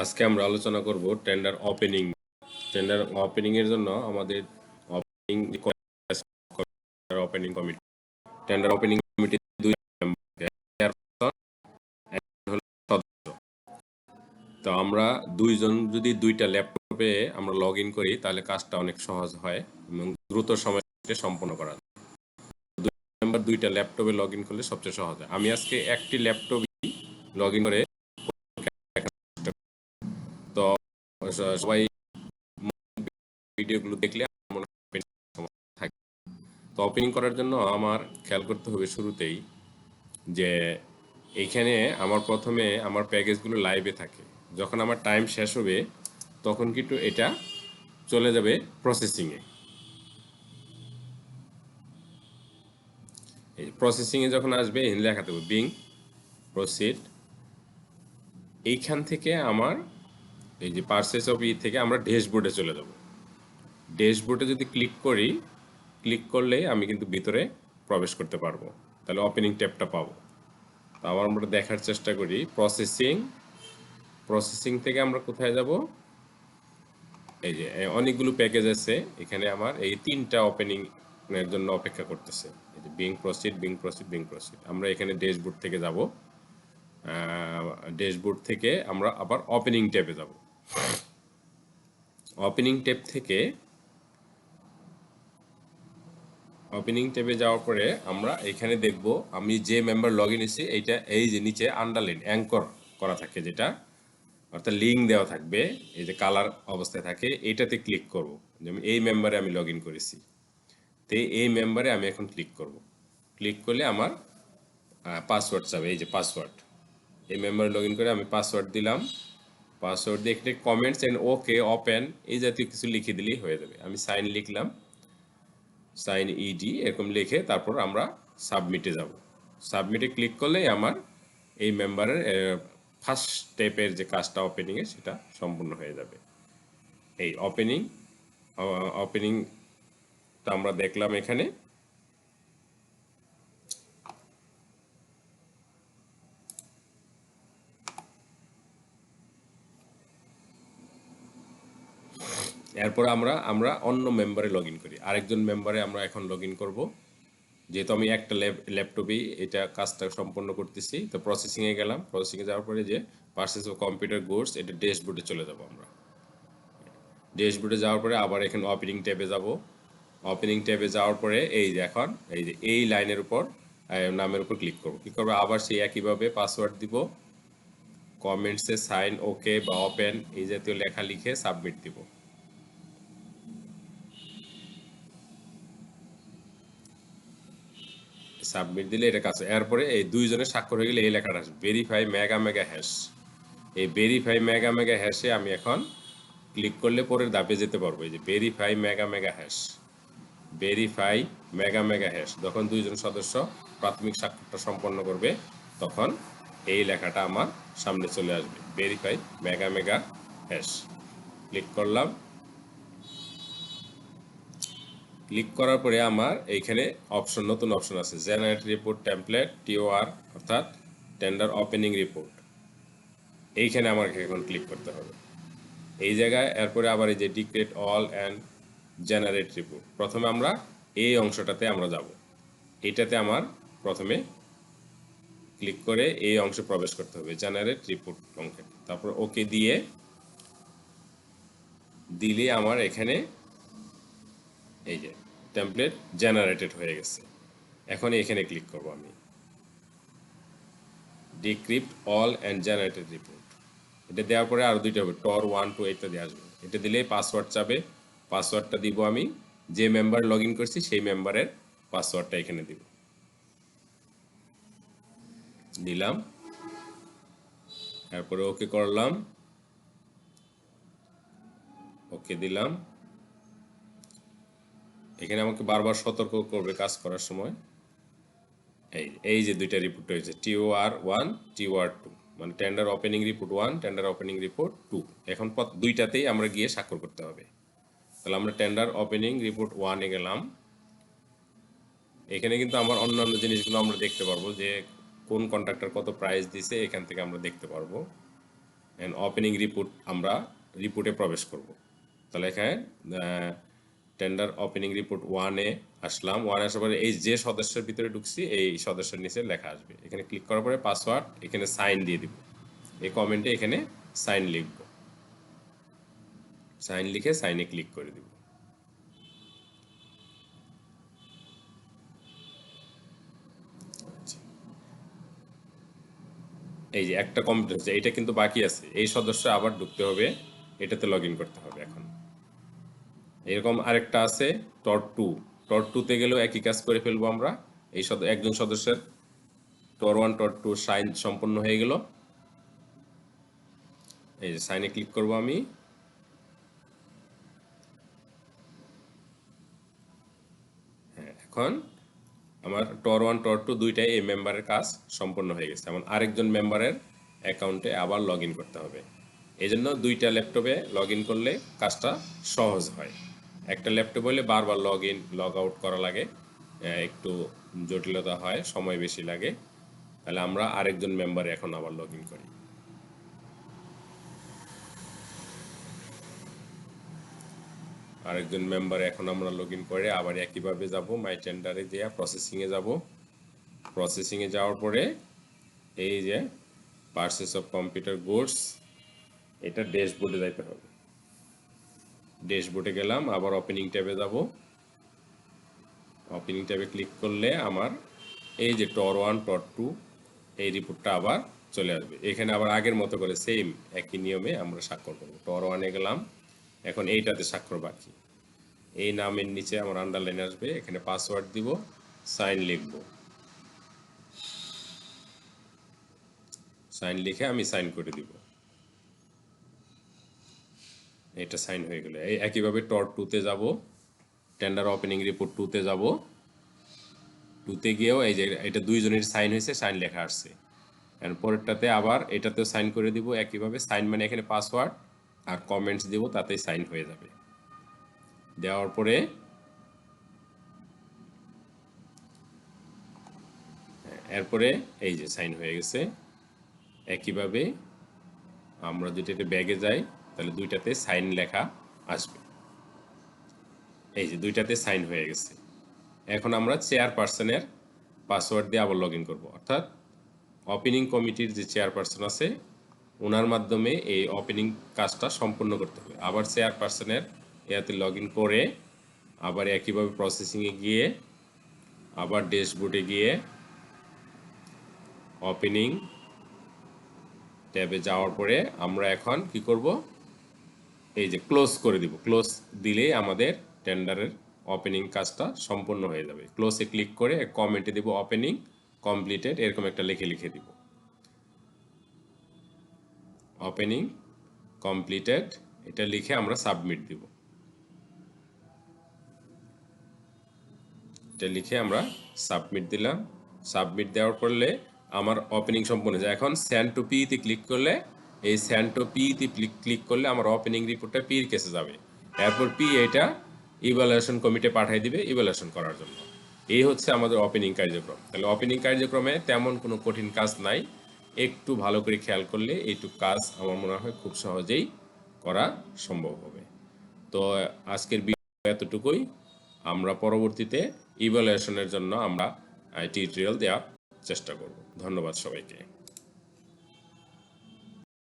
আজকে আমরা আলোচনা করব টেন্ডার ওপেনিং টেন্ডার ওপেনিং এর জন্য আমাদের opening opening committee tender opening committee দুই তো আমরা দুইজন যদি দুইটা ল্যাপটপে আমরা লগ ইন করি, তাহলে কাজটা অনেক সহজ হয় এবং দ্রুত সময়ে সম্পন্ন করা মেম্বার দুইটা ল্যাপটপে লগ ইন করলে সবচেয়ে সহজ হয়। আমি আজকে একটি ল্যাপটপে লগ ইন করে তো সবাই ভিডিওগুলো দেখলে থাকবে তো ওপেনিং করার জন্য আমার খেয়াল করতে হবে শুরুতেই যে এইখানে আমার প্রথমে আমার প্যাকেজগুলো লাইভে থাকে। যখন আমার টাইম শেষ হবে, তখন কিন্তু এটা চলে যাবে প্রসেসিংয়ে এই প্রসেসিংয়ে যখন আসবে, এখানে লেখা দেবো বিং প্রসিড এইখান থেকে আমার এই যে পার্সেস অফ ই থেকে আমরা ড্যাশবোর্ডে চলে যাব। ড্যাশবোর্ডে যদি ক্লিক করি ক্লিক করলেই আমি কিন্তু ভিতরে প্রবেশ করতে পারব। তাহলে ওপেনিং ট্যাবটা পাবো। তো আবার আমরা দেখার চেষ্টা করি প্রসেসিং প্রসেসিং থেকে আমরা কোথায় যাব? এই যে অনেকগুলো প্যাকেজ আছে। এখানে আমার এই তিনটা ওপেনিং এর জন্য অপেক্ষা করতেছে। এই যে being proceed being proceed being proceed আমরা এখানে ড্যাশবোর্ড থেকে যাব। ড্যাশবোর্ড থেকে আমরা আবার ওপেনিং ট্যাবে যাব। ওপেনিং ট্যাব থেকে ওপেনিং ট্যাবে যাওয়ার পরে আমরা এখানে দেখব, আমি যে মেম্বার লগ ইন এসেছি, এইটা এই যে নিচে আন্ডারলাইন অ্যাঙ্কর করা থাকে যেটা। অর্থাৎ লিঙ্ক দেওয়া থাকবে, এই যে কালার অবস্থায় থাকে এটাতে ক্লিক করব। যেমন এই মেম্বারে আমি লগ ইন করেছি। তো এই মেম্বারে আমি এখন ক্লিক করব। ক্লিক করলে আমার পাসওয়ার্ড চাবে, এই যে পাসওয়ার্ড এই মেম্বারে লগ করে আমি পাসওয়ার্ড দিলাম। পাসওয়ার্ড দিয়ে একটা কমেন্টস অ্যান্ড ওকে ওপেন এই জাতীয় কিছু লিখে দিলেই হয়ে যাবে। আমি সাইন লিখলাম। সাইন ইডি এরকম লিখে তারপর আমরা সাবমিটে যাব। সাবমিটে ক্লিক করলেই আমার এই মেম্বারের ফার্স্ট স্টেপের যে কাজটা ওপেনিংয়ে সেটা সম্পূর্ণ হয়ে যাবে। এই ওপেনিং ওপেনিং ওপেনিংটা আমরা দেখলাম এখানে। এরপর আমরা আমরা অন্য মেম্বারে লগ করি। আরেকজন মেম্বারে আমরা এখন লগ ইন করব। যেহেতু আমি একটা ল্যাপটপেই এটা কাজটা সম্পন্ন করতেছি, তো প্রসেসিংয়ে গেলাম। প্রসেসিংয়ে যাওয়ার পরে যে পার্সেস অফ কম্পিউটার গুডস এটা ড্যাশবোর্ডে চলে যাব আমরা। ড্যাশবোর্ডে যাওয়ার পরে আবার এখানে ওপেনিং ট্যাবে যাব। ওপেনিং ট্যাবে যাওয়ার পরে এই যে এখন, এই যে এই লাইনের উপর নামের উপর ক্লিক করব। ক্লিক করব, আবার সেই একইভাবে পাসওয়ার্ড দিব। কমেন্টসে সাইন ওকে বা ওপেন এই জাতীয় লেখা লিখে সাবমিট দিব। সাবমিট দিলে এটা কাছে এরপরে এই দুইজনের স্বাক্ষর হয়ে গেলে এই লেখাটা আসবে। ভেরিফাই মেগা মেগা হ্যাশ এই ভেরিফাই মেগা মেগা হ্যাশে আমি এখন ক্লিক করলে পরের ধাপে যেতে পারব। এই যে verify mega mega hash verify mega mega hash যখন দুইজন সদস্য প্রাথমিক স্বাক্ষরটা সম্পন্ন করবে, তখন এই লেখাটা আমার সামনে চলে আসবে। Verify mega mega hash click করলাম। ক্লিক করার পরে আমার এইখানে অপশন নতুন অপশন আছে। জেনারেট রিপোর্ট টেমপ্লেট টিওআর অর্থাৎ টেন্ডার ওপেনিং রিপোর্ট এইখানে আমাকে এখন ক্লিক করতে হবে। এই জায়গায়, এরপরে আবার এই যে decrypt all and generate report প্রথমে আমরা এই অংশটাতে আমরা যাব। এটাতে আমার প্রথমে ক্লিক করে এই অংশে প্রবেশ করতে হবে জেনারেট রিপোর্ট অংশে। তারপর ওকে দিয়ে দিলে আমার এখানে এই যে টেমপ্লেট জেনারেটেড হয়ে গেছে। এখন এখানে ক্লিক করব আমি। Decrypt all and generated report এটা দেওয়ার পরে আরও দুইটা হবে টর ওয়ান টু এইটটা দিয়ে আসবে। এটা দিলেই পাসওয়ার্ড চাবে পাসওয়ার্ডটা দিব আমি। যে মেম্বার লগ ইন করছি, সেই মেম্বারের পাসওয়ার্ডটা এখানে দিব। দিলাম। তারপরে ওকে করলাম। ওকে দিলাম। এখানে আমাকে বারবার সতর্ক করবে কাজ করার সময়। এই এই যে দুইটা রিপোর্ট হয়েছে টিও আর ওয়ান টিওআর টু মানে tender opening report one tender opening report two এখন দুইটাতেই আমরা গিয়ে স্বাক্ষর করতে হবে। তাহলে আমরা টেন্ডার ওপেনিং রিপোর্ট ওয়ানে গেলাম এখানে কিন্তু আমার অন্যান্য জিনিসগুলো আমরা দেখতে পারব যে কোন কন্ট্রাক্টর কত প্রাইস দিছে, এখান থেকে আমরা দেখতে পারব। অ্যান্ড ওপেনিং রিপোর্ট আমরা রিপোর্টে প্রবেশ করব। তাহলে এখানে টেন্ডার ওপেনিং রিপোর্ট ওয়ানে আসলাম। ওয়ানে আসার পরে এই যে সদস্যের ভিতরে ঢুকছি, এই সদস্যের নিচে লেখা আসবে। এখানে ক্লিক করার পরে পাসওয়ার্ড এখানে সাইন দিয়ে দিব। এই কমেন্টে এখানে সাইন লিখব। সাইন লিখে সাইনে ক্লিক করে দিব। এই যে একটা কমপ্লিট হচ্ছে এটা কিন্তু বাকি আছে। এই সদস্য আবার ঢুকতে হবে, এটাতে লগ করতে হবে এখন। এরকম আরেকটা আছে, টর টু। টর টুতে গেলেও একই কাজ করে ফেলব আমরা। এই একজন সদস্যের TOR one, TOR two sign সম্পন্ন হয়ে গেল। এই যে সাইনে ক্লিক করব আমি। এখন আমার টর ওয়ান টর টু দুইটাই এই মেম্বারের কাজ সম্পন্ন হয়ে গেছে। এমন আরেকজন মেম্বারের অ্যাকাউন্টে আবার লগ করতে হবে। এই জন্য দুইটা ল্যাপটপে লগ করলে কাজটা সহজ হয়। একটা ল্যাপটপ হলে বারবার লগ ইন লগ আউট করা লাগে একটু জটিলতা হয়, সময় বেশি লাগে। তাহলে আমরা আরেকজন মেম্বারে এখন আবার লগ করি। আরেকজন মেম্বার এখন আমরা লগ ইন করে আবার একইভাবে যাব মাই টেন্ডারে দেওয়া প্রসেসিংয়ে যাব। প্রসেসিংয়ে যাওয়ার পরে এই যে পার্সেস অফ কম্পিউটার গুডস এটা ড্যাশবোর্ডে যাইতে হবে। ড্যাশবোর্ডে গেলাম, আবার ওপেনিং ট্যাবে যাব। ওপেনিং ট্যাবে ক্লিক করলে আমার এই যে টর ওয়ান টর টু এই রিপোর্টটা আবার চলে আসবে। এখানে আবার আগের মতো করে সেম একই নিয়মে আমরা স্বাক্ষর করব। টর ওয়ানে গেলাম এখন এইটাতে স্বাক্ষর বাকি। এই নামের নিচে আমার আন্ডারলাইন আসবে, এখানে পাসওয়ার্ড দিব সাইন লিখব। সাইন লিখে আমি সাইন করে দিব। এটা সাইন হয়ে গেল। এই একইভাবে টর টুতে যাব টেন্ডার ওপেনিং রিপোর্ট টুতে যাব। টুতে গিয়েও এই যে এটা দুইজনের সাইন হয়েছে সাইন লেখা আসছে। আর পরেরটাতে আবার এটাতেও সাইন করে দিব, একইভাবে সাইন মানে এখানে পাসওয়ার্ড আর কমেন্টস দিব তাতে সাইন হয়ে যাবে। দেওয়ার পরে এরপরে এই যে সাইন হয়ে গেছে, একইভাবে আমরা যদি এটা ব্যাগে যাই, তাহলে দুইটাতে সাইন লেখা আসবে। এই যে দুইটাতে সাইন হয়ে গেছে। এখন আমরা চেয়ারপারসনের পাসওয়ার্ড দিয়ে আবার লগ ইন করব। অর্থাৎ ওপেনিং কমিটির যে চেয়ারপারসন আছে ওনার মাধ্যমে এই ওপেনিং কাজটা সম্পূর্ণ করতে হবে। আবার চেয়ারপারসনের ইয়াতে লগ করে, আবার একইভাবে প্রসেসিংয়ে গিয়ে, আবার ড্যাশবোর্ডে গিয়ে ওপেনিং ট্যাবে যাওয়ার পরে আমরা এখন কি করব? এই যে ক্লোজ করে দিব। ক্লোজ দিলেই আমাদের টেন্ডারের ওপেনিং কাজটা সম্পূর্ণ হয়ে যাবে। ক্লোজে ক্লিক করে কমেন্টে দিব ওপেনিং কমপ্লিটেড এরকম একটা লিখে লিখে দিব। ওপেনিং কমপ্লিটেড এটা লিখে আমরা সাবমিট দিব। এটা লিখে আমরা সাবমিট দিলাম। সাবমিট দেওয়ার পরলে আমার ওপেনিং সম্পূর্ণ যায়। এখন স্যান্ড টু পিতে ক্লিক করলে, এই স্যান্ড টু পিতে ক্লিক করলে আমার ওপেনিং রিপোর্টটা পির কেসে যাবে। এরপর পি এটা ইভ্যালুয়েশন কমিটি পাঠিয়ে দিবে ইভ্যালুয়েশন করার জন্য। এই হচ্ছে আমাদের ওপেনিং কার্যক্রম। তাহলে ওপেনিং কার্যক্রমে তেমন কোনো কঠিন কাজ নাই। একটু ভালো করে খেয়াল করলে এইটুক কাজ আমার মনে হয় খুব সহজেই করা সম্ভব হবে। তো আজকের এতটুকুই। আমরা পরবর্তীতে ইভ্যালুয়েশনের জন্য আমরা টিউটোরিয়াল দেওয়ার চেষ্টা করব। ধন্যবাদ সবাইকে।